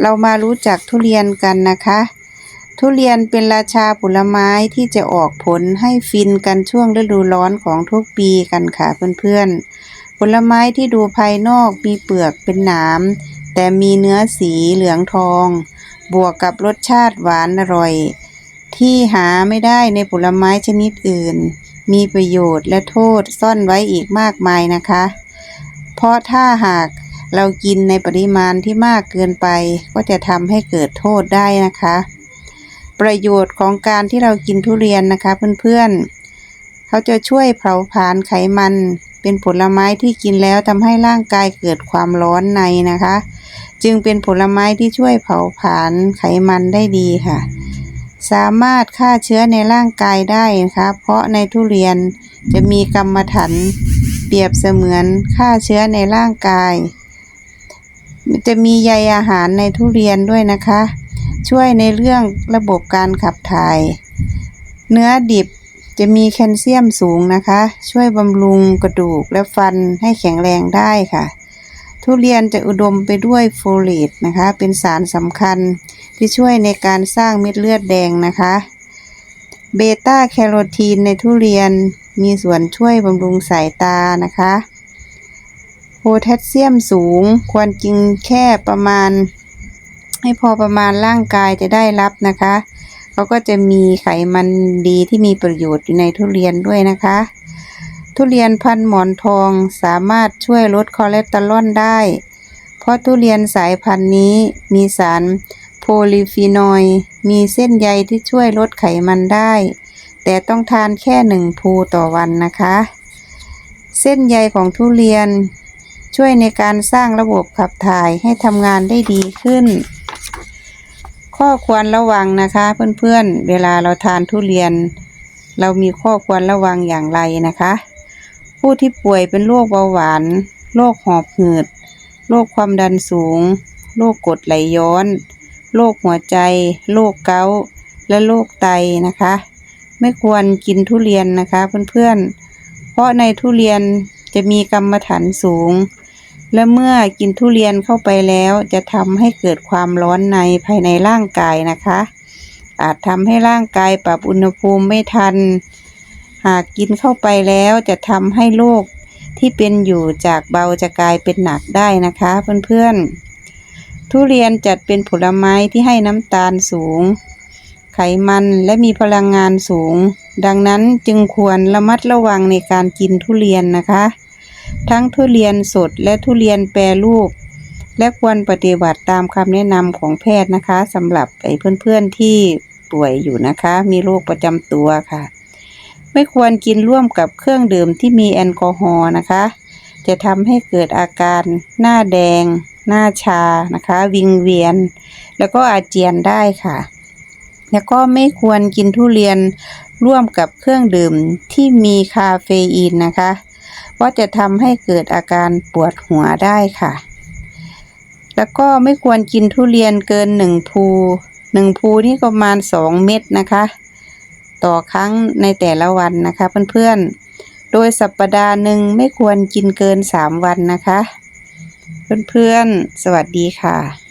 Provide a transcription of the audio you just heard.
เรามารู้จักทุเรียนกันนะคะ ทุเรียนเป็นราชาผลไม้ที่จะออกผลให้ฟินกันช่วงฤดูร้อนของทุกปีกันค่ะเพื่อนๆ ผลไม้ที่ดูภายนอกมีเปลือกเป็นหนามแต่มีเนื้อสีเหลืองทอง บวกกับรสชาติหวานอร่อย ที่หาไม่ได้ในผลไม้ชนิดอื่น มีประโยชน์และโทษซ่อนไว้อีกมากมายนะคะ เพราะถ้าหาก เรากินในปริมาณที่มากเกินไป ก็จะทำให้เกิดโทษได้นะคะ ประโยชน์ของการที่เรากินทุเรียนนะคะเพื่อนๆ เขาจะช่วยเผาผลาญไขมัน เป็นผลไม้ที่กินแล้วทำให้ร่างกายเกิดความร้อนในนะคะ จึงเป็นผลไม้ที่ช่วยเผาผลาญไขมันได้ดีค่ะ สามารถฆ่าเชื้อในร่างกายได้นะคะเพราะในทุเรียนจะมีกรรมฐานเปรียบเสมือนฆ่าเชื้อในร่างกาย จะมีใยอาหารในทุเรียนด้วยนะคะ ช่วยในเรื่องระบบการขับถ่าย เนื้อดิบจะมีแคลเซียมสูงนะคะ ช่วยบำรุงกระดูกและฟันให้แข็งแรงได้ค่ะ ทุเรียนจะอุดมไปด้วยโฟเลตนะคะ เป็นสารสำคัญที่ช่วยในการสร้างเม็ดเลือดแดงนะคะเบต้าแคโรทีนในทุเรียนมีส่วนช่วยบำรุงสายตานะคะ แทสเซียมสูง ควรกินแค่ประมาณ ให้พอประมาณร่างกายจะได้รับนะคะเขาก็จะมีไขมันดีที่มีประโยชน์อยู่ในทุเรียนด้วยนะคะ ทุเรียนพันหมอนทองสามารถช่วยลดคอเลสเตอรอลได้ เพราะทุเรียนสายพันธุ์นี้มีสารโพลีฟีนอยด์มีเส้นใยที่ช่วยลดไขมันได้ แต่ต้องทานแค่หนึ่งภูต่อวันนะคะ เส้นใยของทุเรียน ช่วยในการสร้างระบบขับถ่ายให้ทำงานได้ดีขึ้น ข้อควรระวังนะคะเพื่อนๆ เวลาเราทานทุเรียน เรามีข้อควรระวังอย่างไรนะคะ ผู้ที่ป่วยเป็นโรคเบาหวาน โรคหอบหืด โรคความดันสูง โรคกรดไหลย้อน โรคหัวใจ โรคเกาต์และโรคไตนะคะ ไม่ควรกินทุเรียนนะคะเพื่อนๆ เพราะในทุเรียนจะมีกรรมฐานสูง และเมื่อกินทุเรียนเข้าไปแล้วจะทำให้เกิดความร้อนในภายในร่างกายนะคะ อาจทำให้ร่างกายปรับอุณหภูมิไม่ทัน หากกินเข้าไปแล้วจะทำให้โรคที่เป็นอยู่จากเบาจะกลายเป็นหนักได้นะคะเพื่อนๆ ทุเรียนจัดเป็นผลไม้ที่ให้น้ำตาลสูง ไขมันและมีพลังงานสูง ดังนั้นจึงควรระมัดระวังในการกินทุเรียนนะคะ ทั้งทุเรียนสดและทุเรียนแปรรูป และควรปฏิบัติตามคำแนะนำของแพทย์นะคะสำหรับไอ้เพื่อนๆที่ป่วยอยู่นะคะ มีโรคประจำตัวค่ะ ไม่ควรกินร่วมกับเครื่องดื่มที่มีแอลกอฮอล์นะคะ จะทำให้เกิดอาการหน้าแดง หน้าชานะคะ วิงเวียน แล้วก็อาเจียนได้ค่ะ แล้วก็ไม่ควรกินทุเรียนร่วมกับเครื่องดื่มที่มีคาเฟอีนนะคะ เพราะจะทำให้เกิดอาการปวดหัวได้ค่ะ แล้วก็ไม่ควรกินทุเรียนเกินหนึ่งภูหนึ่งภูนี่ก็ประมาณสองเม็ดนะคะ ต่อครั้งในแต่ละวันนะคะเพื่อนๆ โดยสัปดาห์หนึ่งไม่ควรกินเกินสามวันนะคะ เพื่อนๆ สวัสดีค่ะ